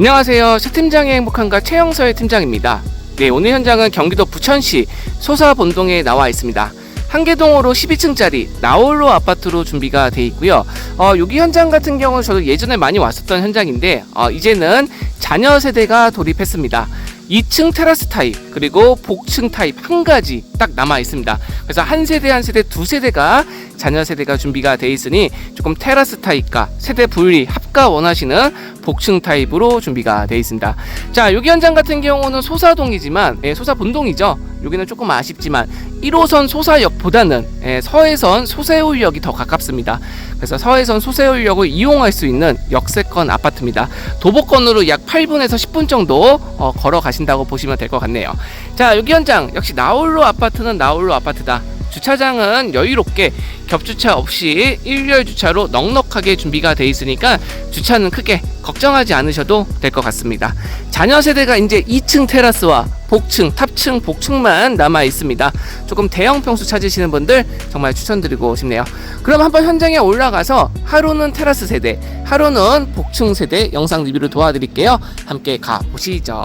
안녕하세요. 차 팀장의 행복한가 최영서의 팀장입니다. 네, 오늘 현장은 경기도 부천시 소사본동에 나와 있습니다. 한계동으로 12층짜리 나홀로 아파트로 준비가 돼 있고요. 어, 여기 현장 같은 경우는 저도 예전에 많이 왔었던 현장인데 어, 이제는 자녀 세대가 돌입했습니다. 2층 테라스 타입 그리고 복층 타입 한 가지 딱 남아 있습니다. 그래서 한 세대 한 세대 두 세대가 자녀 세대가 준비가 돼 있으니 조금 테라스 타입과 세대 분리 합가 원하시는 복층 타입으로 준비가 돼 있습니다. 자 여기 현장 같은 경우는 소사동이지만 예, 소사 본동이죠. 여기는 조금 아쉽지만 1호선 소사역보다는 예, 서해선 소세울역이 더 가깝습니다. 그래서 서해선 소세울역을 이용할 수 있는 역세권 아파트입니다. 도보권으로 약 8분에서 10분 정도 어, 걸어 가신다고 보시면 될 것 같네요. 자 여기 현장 역시 나홀로 아파트는 나홀로 아파트다. 주차장은 여유롭게 겹주차 없이 일렬 주차로 넉넉하게 준비가 돼 있으니까 주차는 크게 걱정하지 않으셔도 될 것 같습니다. 자녀 세대가 이제 2층 테라스와 복층, 탑층, 복층만 남아 있습니다. 조금 대형 평수 찾으시는 분들 정말 추천드리고 싶네요. 그럼 한번 현장에 올라가서 하루는 테라스 세대, 하루는 복층 세대 영상 리뷰를 도와드릴게요. 함께 가 보시죠.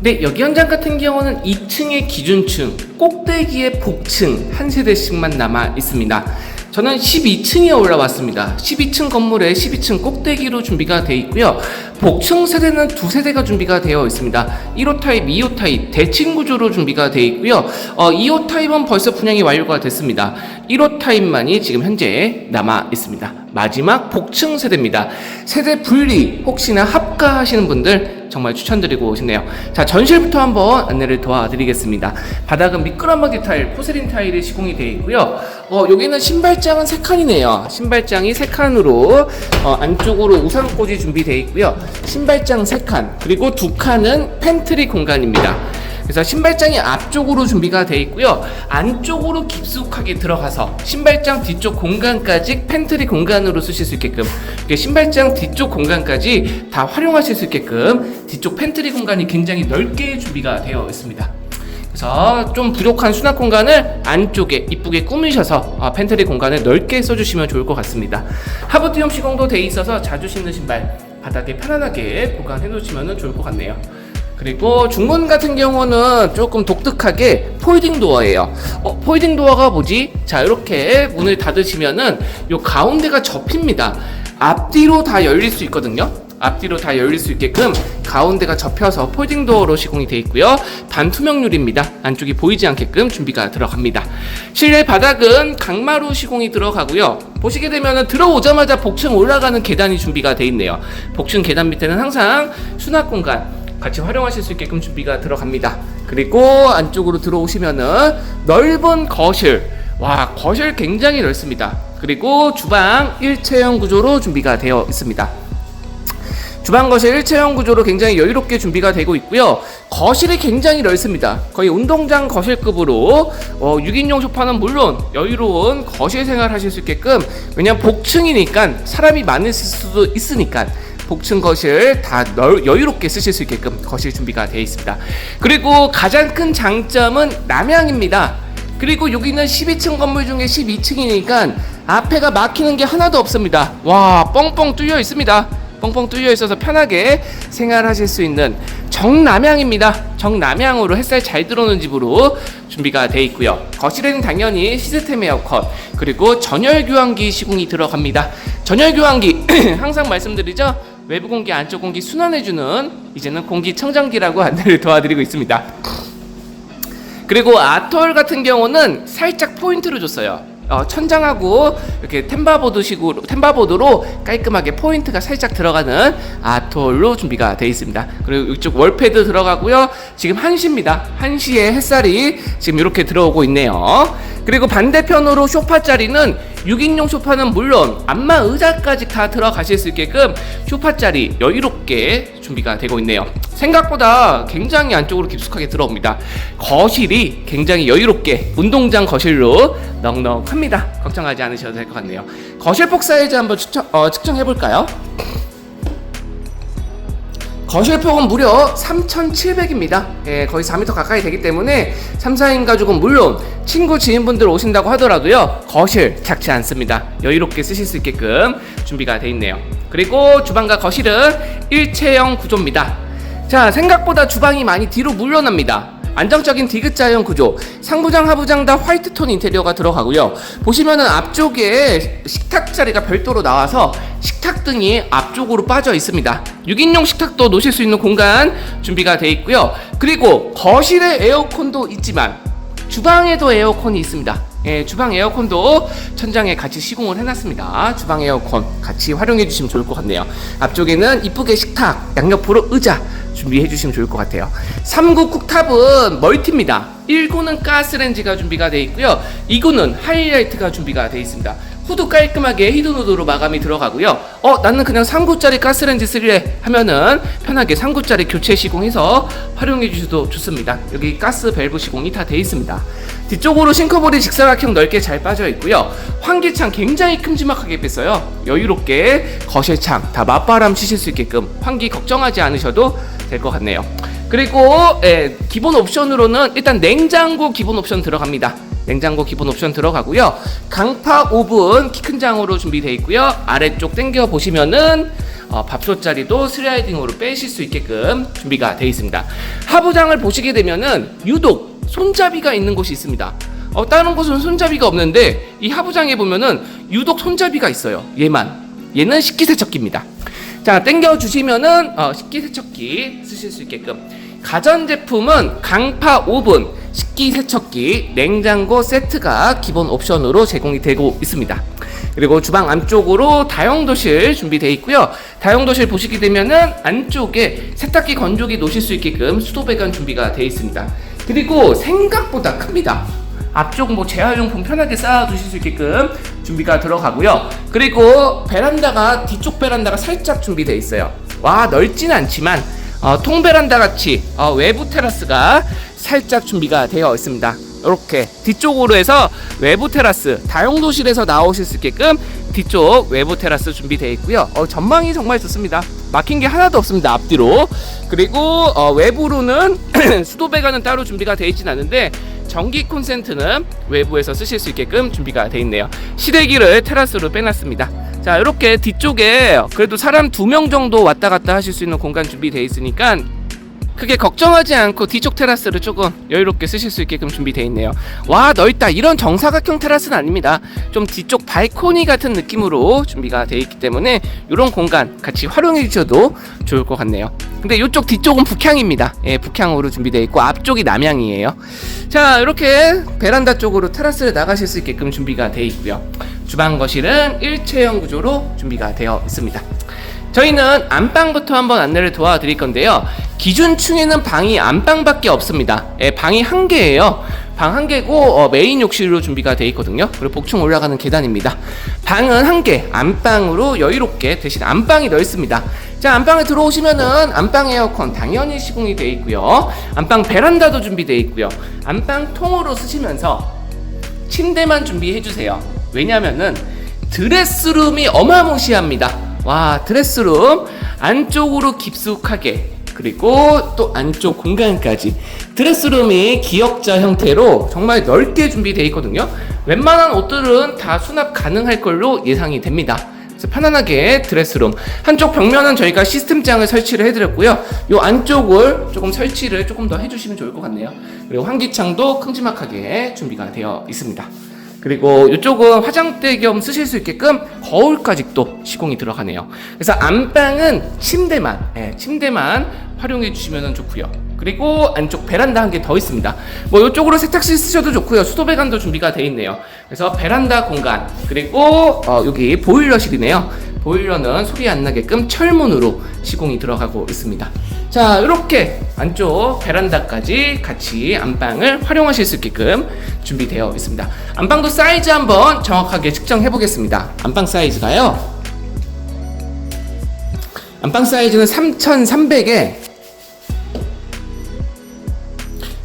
네, 여기 현장 같은 경우는 2층의 기준층, 꼭대기의 복층 한 세대씩만 남아 있습니다. 저는 12층에 올라왔습니다. 12층 건물에 12층 꼭대기로 준비가 되어 있고요. 복층 세대는 두 세대가 준비가 되어 있습니다. 1호 타입, 2호 타입 대칭 구조로 준비가 되어 있고요. 어, 2호 타입은 벌써 분양이 완료가 됐습니다. 1호 타입만이 지금 현재 남아 있습니다. 마지막 복층 세대입니다. 세대 분리 혹시나 합가하시는 분들 정말 추천드리고 싶네요. 자 전실부터 한번 안내를 도와드리겠습니다. 바닥은 미끄럼하게 타일, 포세린 타일이 시공이 되어 있고요. 어, 여기는 신발장은 세 칸이네요. 신발장이 세 칸으로 어, 안쪽으로 우산꽂이 준비되어 있고요. 신발장 세 칸, 그리고 두 칸은 팬트리 공간입니다. 그래서 신발장이 앞쪽으로 준비가 되어 있고요. 안쪽으로 깊숙하게 들어가서 신발장 뒤쪽 공간까지 팬트리 공간으로 쓰실 수 있게끔 신발장 뒤쪽 공간까지 다 활용하실 수 있게끔 뒤쪽 팬트리 공간이 굉장히 넓게 준비가 되어 있습니다. 그래서 좀 부족한 수납 공간을 안쪽에 이쁘게 꾸미셔서 어, 팬트리 공간을 넓게 써주시면 좋을 것 같습니다. 하부티움 시공도 돼 있어서 자주 신는 신발 바닥에 편안하게 보관해 놓으시면 좋을 것 같네요. 그리고 중문 같은 경우는 조금 독특하게 폴딩 도어예요. 어, 폴딩 도어가 뭐지? 자, 이렇게 문을 닫으시면은 요 가운데가 접힙니다. 앞뒤로 다 열릴 수 있거든요. 앞뒤로 다 열릴 수 있게끔 가운데가 접혀서 폴딩 도어로 시공이 되어 있고요. 반투명 유리입니다. 안쪽이 보이지 않게끔 준비가 들어갑니다. 실내 바닥은 강마루 시공이 들어가고요. 보시게 되면은 들어오자마자 복층 올라가는 계단이 준비가 되어 있네요. 복층 계단 밑에는 항상 수납 공간 같이 활용하실 수 있게끔 준비가 들어갑니다. 그리고 안쪽으로 들어오시면은 넓은 거실. 와, 거실 굉장히 넓습니다. 그리고 주방 일체형 구조로 준비가 되어 있습니다. 주방 거실 일체형 구조로 굉장히 여유롭게 준비가 되고 있고요. 거실이 굉장히 넓습니다. 거의 운동장 거실급으로 어, 6인용 소파는 물론 여유로운 거실 생활 하실 수 있게끔 왜냐면 복층이니까 사람이 많을 수도 있으니까 복층 거실 다 널, 여유롭게 쓰실 수 있게끔 거실 준비가 되어 있습니다. 그리고 가장 큰 장점은 남향입니다. 그리고 여기는 12층 건물 중에 12층이니까 앞에가 막히는 게 하나도 없습니다. 와, 뻥뻥 뚫려 있습니다. 뻥뻥 뚫려 있어서 편하게 생활하실 수 있는 정남향입니다. 정남향으로 햇살 잘 들어오는 집으로 준비가 되어 있고요. 거실에는 당연히 시스템 에어컨 그리고 전열 교환기 시공이 들어갑니다. 전열 교환기 항상 말씀드리죠. 외부 공기, 안쪽 공기 순환해주는 이제는 공기 청정기라고 안내를 도와드리고 있습니다. 그리고 아톨 같은 경우는 살짝 포인트를 줬어요. 어, 천장하고 이렇게 템바보드식으로 템바보드로 깔끔하게 포인트가 살짝 들어가는 아톨로 준비가 되어 있습니다. 그리고 이쪽 월패드 들어가고요. 지금 1시입니다. 1시에 햇살이 지금 이렇게 들어오고 있네요. 그리고 반대편으로 소파 자리는 6인용 소파는 물론 안마 의자까지 다 들어가실 수 있게끔 소파 자리 여유롭게 준비가 되고 있네요. 생각보다 굉장히 안쪽으로 깊숙하게 들어옵니다. 거실이 굉장히 여유롭게 운동장 거실로 넉넉합니다. 걱정하지 않으셔도 될 것 같네요. 거실 폭 사이즈 한번 측정, 어, 측정해 볼까요? 거실 폭은 무려 3,700입니다. 예, 거의 4m 가까이 되기 때문에 3, 4인 가족은 물론 친구 지인분들 오신다고 하더라도요. 거실 작지 않습니다. 여유롭게 쓰실 수 있게끔 준비가 돼 있네요. 그리고 주방과 거실은 일체형 구조입니다. 자, 생각보다 주방이 많이 뒤로 물러납니다. 안정적인 디귿자형 구조, 상부장, 하부장 다 화이트 톤 인테리어가 들어가고요. 보시면은 앞쪽에 식탁 자리가 별도로 나와서 식탁 등이 앞쪽으로 빠져 있습니다. 6인용 식탁도 놓으실 수 있는 공간 준비가 되어 있고요. 그리고 거실에 에어컨도 있지만 주방에도 에어컨이 있습니다. 예, 주방 에어컨도 천장에 같이 시공을 해놨습니다. 주방 에어컨 같이 활용해 주시면 좋을 것 같네요. 앞쪽에는 이쁘게 식탁, 양옆으로 의자 준비해 주시면 좋을 것 같아요. 3구 쿡탑은 멀티입니다. 1구는 가스렌지가 준비가 되어 있고요. 2구는 하이라이트가 준비가 되어 있습니다. 후드 깔끔하게 히든후드로 마감이 들어가고요. 어, 나는 그냥 3구짜리 가스렌지 쓸래 하면은 편하게 3구짜리 교체 시공해서 활용해 주셔도 좋습니다. 여기 가스 밸브 시공이 다 되어 있습니다. 뒤쪽으로 싱크볼이 직사각형 넓게 잘 빠져 있고요. 환기창 굉장히 큼지막하게 뺐어요. 여유롭게 거실창 다 맞바람 치실 수 있게끔 환기 걱정하지 않으셔도 될 것 같네요. 그리고 예, 기본 옵션으로는 일단 냉장고 기본 옵션 들어갑니다. 냉장고 기본 옵션 들어가고요. 강파 오븐 키 큰 장으로 준비되어 있고요. 아래쪽 당겨 보시면은 어, 밥솥 자리도 슬라이딩으로 빼실 수 있게끔 준비가 되어 있습니다. 하부장을 보시게 되면은 유독 손잡이가 있는 곳이 있습니다. 어, 다른 곳은 손잡이가 없는데 이 하부장에 보면은 유독 손잡이가 있어요. 얘만. 얘는 식기세척기입니다. 자, 땡겨 주시면은 어, 식기세척기 쓰실 수 있게끔 가전제품은 강파 오븐, 식기세척기, 냉장고 세트가 기본 옵션으로 제공이 되고 있습니다. 그리고 주방 안쪽으로 다용도실 준비되어 있고요. 다용도실 보시게 되면은 안쪽에 세탁기 건조기 놓으실 수 있게끔 수도 배관 준비가 되어 있습니다. 그리고 생각보다 큽니다. 앞쪽 뭐 재활용품 편하게 쌓아 두실 수 있게끔 준비가 들어가고요. 그리고 베란다가 뒤쪽 베란다가 살짝 준비되어 있어요. 와 넓진 않지만 어, 통베란다 같이 어, 외부 테라스가 살짝 준비가 되어 있습니다. 이렇게 뒤쪽으로 해서 외부 테라스 다용도실에서 나오실 수 있게끔 뒤쪽 외부 테라스 준비되어 있고요. 어, 전망이 정말 좋습니다. 막힌 게 하나도 없습니다. 앞뒤로 그리고 어, 외부로는 수도 배관은 따로 준비가 되어 있진 않은데 전기 콘센트는 외부에서 쓰실 수 있게끔 준비가 되어 있네요. 시래기를 테라스로 빼놨습니다. 자 이렇게 뒤쪽에 그래도 사람 두 명 정도 왔다 갔다 하실 수 있는 공간 준비되어 있으니까 크게 걱정하지 않고 뒤쪽 테라스를 조금 여유롭게 쓰실 수 있게끔 준비되어 있네요. 와 넓다. 이런 정사각형 테라스는 아닙니다. 좀 뒤쪽 발코니 같은 느낌으로 준비가 되어 있기 때문에 이런 공간 같이 활용해 주셔도 좋을 것 같네요. 근데 이쪽 뒤쪽은 북향입니다. 예, 북향으로 준비되어 있고 앞쪽이 남향이에요. 자 이렇게 베란다 쪽으로 테라스를 나가실 수 있게끔 준비가 되어 있고요. 주방 거실은 일체형 구조로 준비가 되어 있습니다. 저희는 안방부터 한번 안내를 도와드릴 건데요. 기준층에는 방이 안방밖에 없습니다. 예, 방이 한 개예요. 방 한 개고 어, 메인 욕실로 준비가 되어 있거든요. 그리고 복층 올라가는 계단입니다. 방은 한 개, 안방으로 여유롭게 대신 안방이 넓습니다. 자, 안방에 들어오시면은 안방 에어컨 당연히 시공이 되어 있고요. 안방 베란다도 준비되어 있고요. 안방 통으로 쓰시면서 침대만 준비해 주세요. 왜냐면은 드레스룸이 어마무시합니다. 와, 드레스룸 안쪽으로 깊숙하게 그리고 또 안쪽 공간까지 드레스룸이 기역자 형태로 정말 넓게 준비되어 있거든요. 웬만한 옷들은 다 수납 가능할 걸로 예상이 됩니다. 그래서 편안하게 드레스룸 한쪽 벽면은 저희가 시스템장을 설치를 해드렸고요. 이 안쪽을 조금 설치를 조금 더 해주시면 좋을 것 같네요. 그리고 환기창도 큼지막하게 준비가 되어 있습니다. 그리고 이쪽은 화장대 겸 쓰실 수 있게끔 거울까지 또 시공이 들어가네요. 그래서 안방은 침대만, 예, 침대만 활용해 주시면 좋고요. 그리고 안쪽 베란다 한 개 더 있습니다. 뭐 이쪽으로 세탁실 쓰셔도 좋고요. 수도 배관도 준비가 되어 있네요. 그래서 베란다 공간 그리고 어, 여기 보일러실이네요. 보일러는 소리 안 나게끔 철문으로 시공이 들어가고 있습니다. 자, 이렇게 안쪽 베란다까지 같이 안방을 활용하실 수 있게끔 준비되어 있습니다. 안방도 사이즈 한번 정확하게 측정해 보겠습니다. 안방 사이즈가요. 안방 사이즈는 3,300에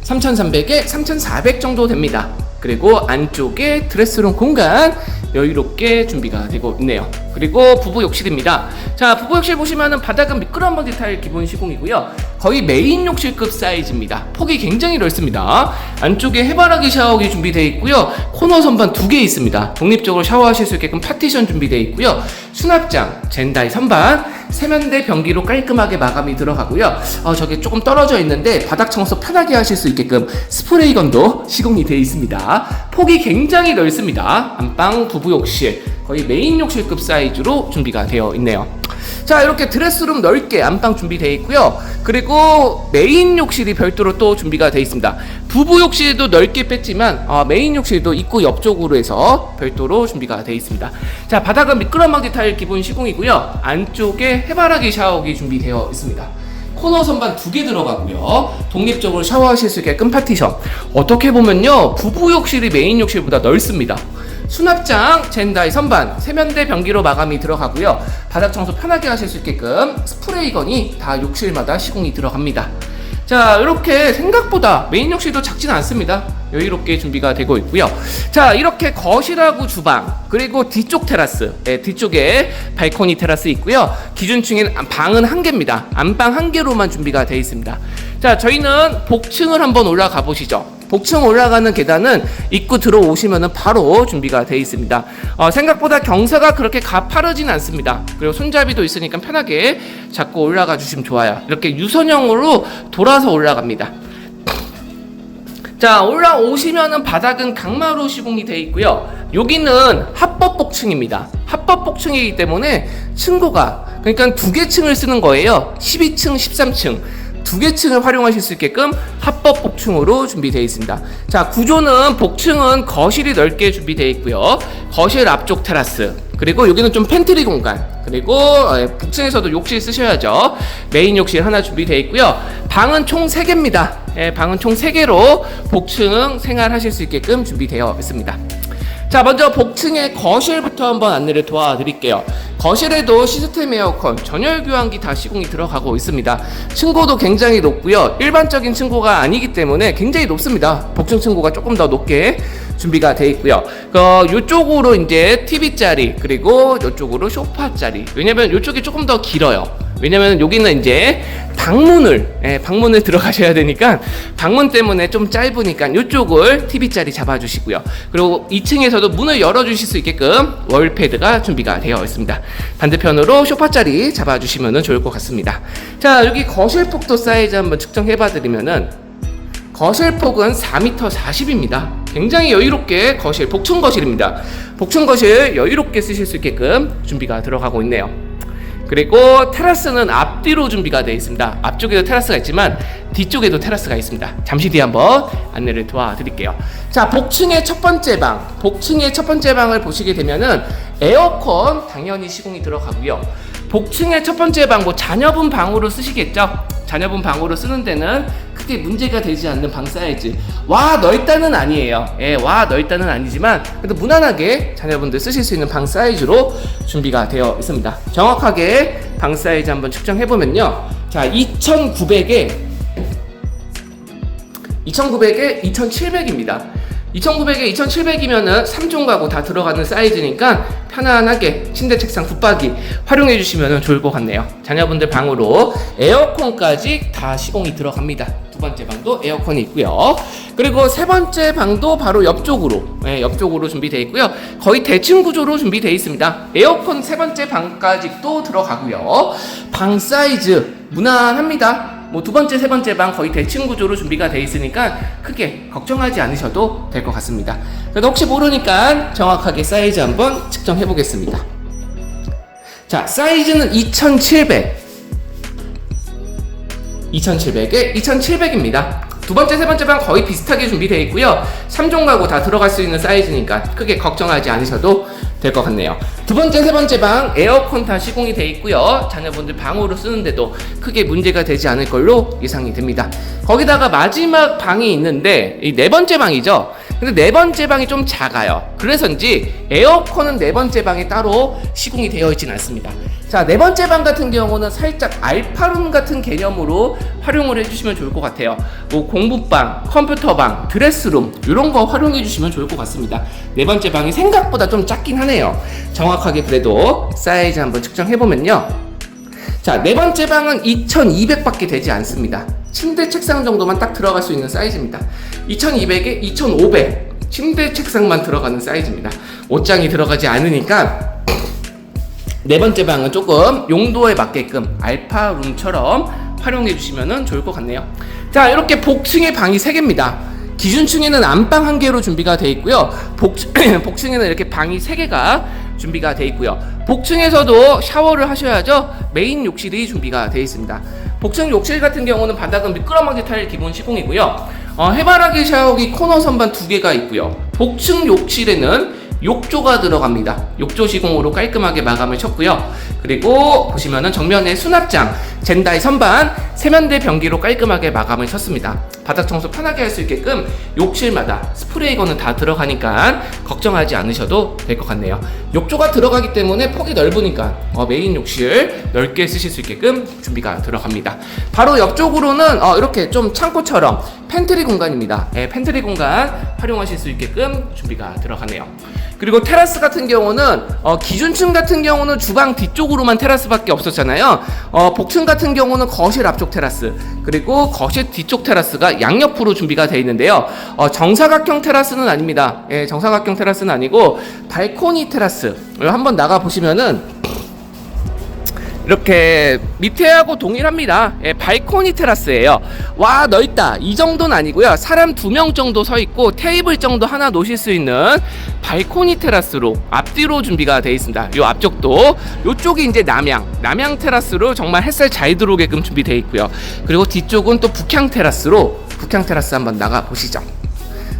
3,300에 3,400 정도 됩니다. 그리고 안쪽에 드레스룸 공간 여유롭게 준비가 되고 있네요. 그리고 부부 욕실입니다. 자, 부부 욕실 보시면은 바닥은 미끄럼 번 디타일 기본 시공이고요. 거의 메인 욕실급 사이즈입니다. 폭이 굉장히 넓습니다. 안쪽에 해바라기 샤워기 준비되어 있고요. 코너 선반 두 개 있습니다. 독립적으로 샤워하실 수 있게끔 파티션 준비되어 있고요. 수납장, 젠다이 선반, 세면대 변기로 깔끔하게 마감이 들어가고요. 어, 저게 조금 떨어져 있는데 바닥 청소 편하게 하실 수 있게끔 스프레이건도 시공이 되어 있습니다. 폭이 굉장히 넓습니다. 안방 부부 욕실 거의 메인 욕실급 사이즈로 준비가 되어 있네요. 자 이렇게 드레스룸 넓게 안방 준비되어 있고요. 그리고 메인 욕실이 별도로 또 준비가 되어 있습니다. 부부 욕실도 넓게 뺐지만 어, 메인 욕실도 입구 옆쪽으로 해서 별도로 준비가 되어 있습니다. 자 바닥은 미끄럼막 디타일 기본 시공이고요. 안쪽에 해바라기 샤워기 준비되어 있습니다. 코너 선반 두 개 들어가고요. 독립적으로 샤워하실 수 있게끔 파티션. 어떻게 보면요, 부부 욕실이 메인 욕실보다 넓습니다. 수납장, 젠다이 선반, 세면대 변기로 마감이 들어가고요. 바닥 청소 편하게 하실 수 있게끔 스프레이건이 다 욕실마다 시공이 들어갑니다. 자, 이렇게 생각보다 메인 욕실도 작진 않습니다. 여유롭게 준비가 되고 있고요. 자, 이렇게 거실하고 주방, 그리고 뒤쪽 테라스, 네, 뒤쪽에 발코니 테라스 있고요. 기준층인 방은 한 개입니다. 안방 한 개로만 준비가 되어 있습니다. 자, 저희는 복층을 한번 올라가 보시죠. 복층 올라가는 계단은 입구 들어오시면 바로 준비가 되어 있습니다. 어, 생각보다 경사가 그렇게 가파르진 않습니다. 그리고 손잡이도 있으니까 편하게 잡고 올라가 주시면 좋아요. 이렇게 유선형으로 돌아서 올라갑니다. 자 올라오시면은 바닥은 강마루 시공이 되어 있고요. 여기는 합법 복층입니다. 합법 복층이기 때문에 층고가 그러니까 두 개 층을 쓰는 거예요. 12층, 13층. 두 개 층을 활용하실 수 있게끔 합법 복층으로 준비되어 있습니다. 자, 구조는 복층은 거실이 넓게 준비되어 있고요. 거실 앞쪽 테라스. 그리고 여기는 좀 팬트리 공간. 그리고 어, 북층에서도 욕실 쓰셔야죠. 메인 욕실 하나 준비되어 있고요. 방은 총 3개입니다. 예, 방은 총 3개로 복층 생활하실 수 있게끔 준비되어 있습니다. 자, 먼저 복층의 거실부터 한번 안내를 도와드릴게요. 거실에도 시스템 에어컨, 전열 교환기 다 시공이 들어가고 있습니다. 층고도 굉장히 높고요. 일반적인 층고가 아니기 때문에 굉장히 높습니다. 복층 층고가 조금 더 높게 준비가 되어 있고요. 어, 이쪽으로 이제 TV 자리 그리고 이쪽으로 소파 자리. 왜냐면 이쪽이 조금 더 길어요. 왜냐면 여기는 이제 방문을 예, 방문을 들어가셔야 되니까 방문 때문에 좀 짧으니까 이쪽을 TV 자리 잡아주시고요. 그리고 2층에서도 문을 열어주실 수 있게끔 월패드가 준비가 되어 있습니다. 반대편으로 소파 자리 잡아주시면 좋을 것 같습니다. 자 여기 거실 폭도 사이즈 한번 측정해봐드리면은 거실 폭은 4m 40입니다. 굉장히 여유롭게 거실 복층 거실입니다. 복층 거실 여유롭게 쓰실 수 있게끔 준비가 들어가고 있네요. 그리고 테라스는 앞뒤로 준비가 되어 있습니다. 앞쪽에도 테라스가 있지만 뒤쪽에도 테라스가 있습니다. 잠시 뒤에 한번 안내를 도와드릴게요. 자, 복층의 첫 번째 방, 복층의 첫 번째 방을 보시게 되면은 에어컨 당연히 시공이 들어가고요. 복층의 첫 번째 방, 뭐 자녀분 방으로 쓰시겠죠? 자녀분 방으로 쓰는 데는 크게 문제가 되지 않는 방 사이즈. 와 넓다는 아니에요. 예, 와 넓다는 아니지만 그래도 무난하게 자녀분들 쓰실 수 있는 방 사이즈로 준비가 되어 있습니다. 정확하게 방 사이즈 한번 측정해 보면요. 자, 2,900에 2,900에 2,700입니다. 2,900에 2,700이면은 3종 가구 다 들어가는 사이즈니까 편안하게 침대, 책상, 붙박이 활용해 주시면 좋을 것 같네요. 자녀분들 방으로 에어컨까지 다 시공이 들어갑니다. 두 번째 방도 에어컨이 있고요. 그리고 세 번째 방도 바로 옆쪽으로, 네, 옆쪽으로 준비되어 있고요. 거의 대칭 구조로 준비되어 있습니다. 에어컨 세 번째 방까지 또 들어가고요. 방 사이즈 무난합니다. 뭐 두 번째, 세 번째 방 거의 대칭 구조로 준비가 되어 있으니까 크게 걱정하지 않으셔도 될 것 같습니다. 그래도 혹시 모르니까 정확하게 사이즈 한번 측정해 보겠습니다. 자, 사이즈는 2700. 2700에 2700입니다. 두 번째, 세 번째 방 거의 비슷하게 준비되어 있고요. 3종 가구 다 들어갈 수 있는 사이즈니까 크게 걱정하지 않으셔도 될 것 같네요. 두 번째, 세 번째 방 에어컨 다 시공이 되어 있고요. 자녀분들 방으로 쓰는데도 크게 문제가 되지 않을 걸로 예상이 됩니다. 거기다가 마지막 방이 있는데 이 네 번째 방이죠. 근데 네 번째 방이 좀 작아요. 그래서인지 에어컨은 네 번째 방에 따로 시공이 되어 있진 않습니다. 자, 네 번째 방 같은 경우는 살짝 알파룸 같은 개념으로 활용을 해주시면 좋을 것 같아요. 뭐 공부방, 컴퓨터방, 드레스룸 이런 거 활용해 주시면 좋을 것 같습니다. 네 번째 방이 생각보다 좀 작긴 하네요. 정확하게 그래도 사이즈 한번 측정해 보면요. 자, 네 번째 방은 2200밖에 되지 않습니다. 침대 책상 정도만 딱 들어갈 수 있는 사이즈입니다. 2200에 2500 침대 책상만 들어가는 사이즈입니다. 옷장이 들어가지 않으니까 네 번째 방은 조금 용도에 맞게끔 알파룸처럼 활용해 주시면 좋을 것 같네요. 자, 이렇게 복층의 방이 3개입니다. 기준층에는 안방 한 개로 준비가 되어 있고요. 복, 복층에는 이렇게 방이 3개가 준비가 되어 있고요. 복층에서도 샤워를 하셔야죠. 메인 욕실이 준비가 되어 있습니다. 복층 욕실 같은 경우는 바닥은 미끄럼하게 타일 기본 시공이고요. 어, 해바라기 샤워기 코너 선반 두 개가 있고요. 복층 욕실에는 욕조가 들어갑니다. 욕조 시공으로 깔끔하게 마감을 쳤고요. 그리고 보시면은 정면에 수납장, 젠다이 선반, 세면대 변기로 깔끔하게 마감을 쳤습니다. 바닥 청소 편하게 할 수 있게끔 욕실마다 스프레이건은 다 들어가니까 걱정하지 않으셔도 될 것 같네요. 욕조가 들어가기 때문에 폭이 넓으니까 어, 메인 욕실 넓게 쓰실 수 있게끔 준비가 들어갑니다. 바로 옆쪽으로는 어, 이렇게 좀 창고처럼 팬트리 공간입니다. 예, 팬트리 공간 활용하실 수 있게끔 준비가 들어가네요. 그리고 테라스 같은 경우는 어, 기준층 같은 경우는 주방 뒤쪽으로만 테라스밖에 없었잖아요. 어, 복층 같은 경우는 거실 앞쪽 테라스 그리고 거실 뒤쪽 테라스가 양옆으로 준비가 되어 있는데요. 어, 정사각형 테라스는 아닙니다. 예, 정사각형 테라스는 아니고 발코니 테라스. 한번 나가 보시면은 이렇게 밑에하고 동일합니다. 예, 발코니 테라스예요. 와 넓다. 이 정도는 아니고요. 사람 두 명 정도 서 있고 테이블 정도 하나 놓으실 수 있는 발코니 테라스로 앞뒤로 준비가 되어 있습니다. 요 앞쪽도 요쪽이 이제 남향, 남향 테라스로 정말 햇살 잘 들어오게끔 준비되어 있고요. 그리고 뒤쪽은 또 북향 테라스로 북향 테라스 한번 나가 보시죠.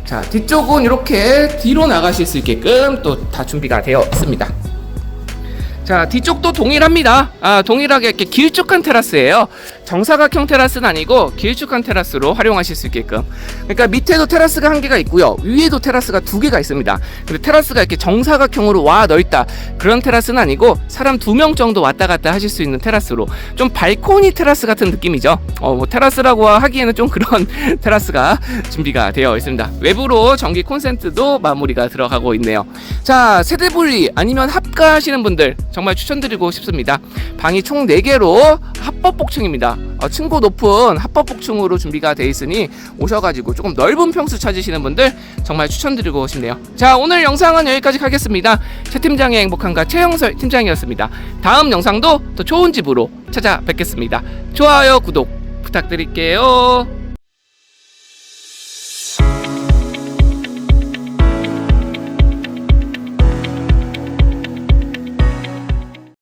자 뒤쪽은 이렇게 뒤로 나가실 수 있게끔 또 다 준비가 되어 있습니다. 자 뒤쪽도 동일합니다. 아 동일하게 이렇게 길쭉한 테라스예요. 정사각형 테라스는 아니고 길쭉한 테라스로 활용하실 수 있게끔. 그러니까 밑에도 테라스가 한 개가 있고요. 위에도 테라스가 두 개가 있습니다. 근데 테라스가 이렇게 정사각형으로 와 넓다 그런 테라스는 아니고 사람 두 명 정도 왔다 갔다 하실 수 있는 테라스로 좀 발코니 테라스 같은 느낌이죠. 어 뭐 테라스라고 하기에는 좀 그런 테라스가 준비가 되어 있습니다. 외부로 전기 콘센트도 마무리가 들어가고 있네요. 자 세대 분리 아니면 합가하시는 분들 정말 추천드리고 싶습니다. 방이 총 4개로 합법 복층입니다. 어, 층고 높은 합법 복층으로 준비가 되어 있으니 오셔가지고 조금 넓은 평수 찾으시는 분들 정말 추천드리고 싶네요. 자 오늘 영상은 여기까지 하겠습니다. 최 팀장의 행복한가 최영설 팀장이었습니다. 다음 영상도 더 좋은 집으로 찾아뵙겠습니다. 좋아요 구독 부탁드릴게요.